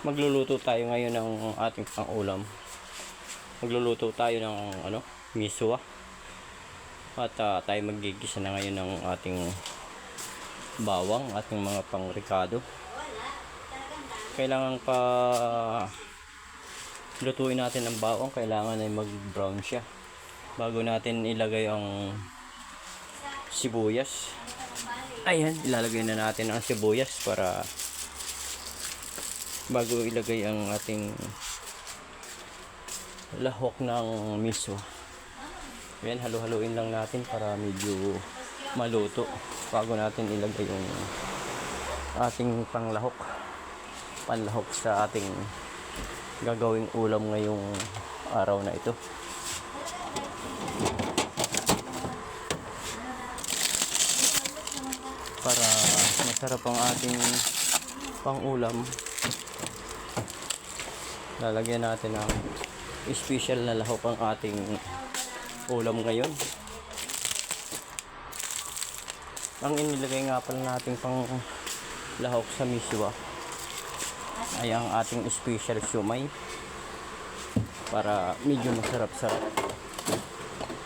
Magluluto tayo ngayon ng ating pang-ulam. Magluluto tayo ng ano, miswa. At ah, tayo magigisa na ngayon ng ating bawang, ating mga pang-ricado. Kailangan pa lutuin natin ang bawang, kailangan ay mag-brown siya bago natin ilagay ang sibuyas. Ayan, ilalagay na natin ang sibuyas para bago ilagay ang ating lahok ng miso. Yan, halo-haloin lang natin para medyo maluto bago natin ilagay yung ating panglahok panlahok sa ating gagawing ulam ngayong araw na ito. Para masarap ang ating pang-ulam, lalagyan natin ng special na lahok ang ating ulam ngayon. Ang inilagay nga pala natin pang lahok sa miswa ay ang ating special siomay para medyo masarap-sarap.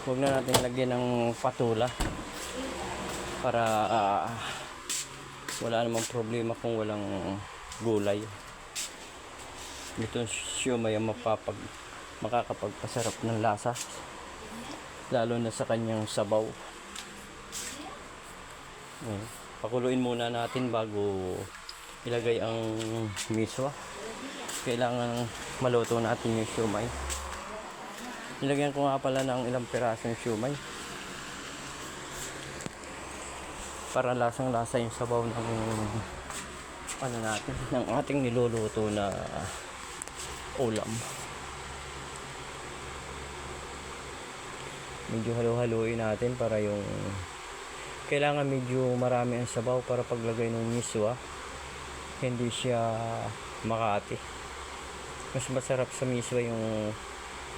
Huwag na natin lagyan ng patula para ah, wala namang problema kung walang gulay. Ito siomay ang mapapag makakapagpasarap ng lasa lalo na sa kanyang sabaw. Ayan. Pakuluin muna natin bago ilagay ang miswa. Kailangan maluto natin yung siomay. Nilagyan ko nga pala ng ilang piraso ng siomay. Para lasang lasa yung sabaw ng ano natin, ng ating niluluto na ulam. Medyo halo-haloin natin para yung kailangan medyo marami ang sabaw para paglagay ng miswa hindi siya makati. Mas masarap sa miswa yung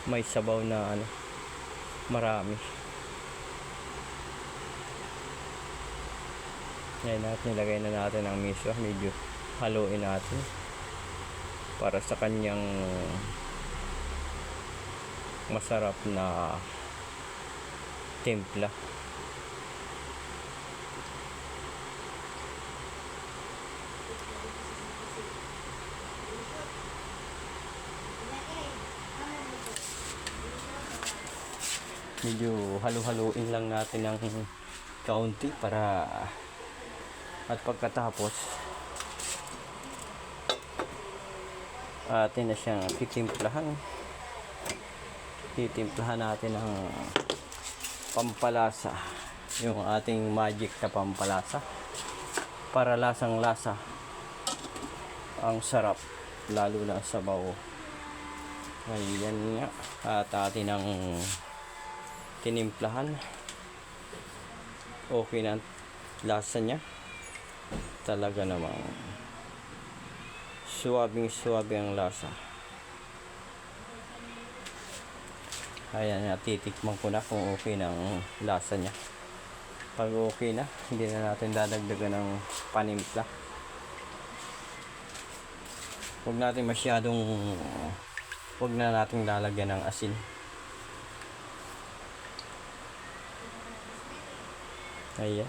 may sabaw na ano marami. Ngayon natin nilagay na natin ang miswa medyo haluin natin para sa kanyang masarap na timpla. Medyo halu-haluin lang natin ng kaunti para at pagkatapos atin na siyang titimplahan. Titimplahan natin ng pampalasa. Yung ating magic na pampalasa. Para lasang lasa ang sarap. Lalo na sa bawo ayan nga. At atin ang tinimplahan. Okay na lasa niya. Talaga namang suwabing suwabe ang lasa. Ayan natitikman ko na kung okay na ang lasa niya. Pag okay na hindi na natin dadagdagan ng panimpla. Huwag natin masyadong huwag na natin lalagyan ng asin. Ayan.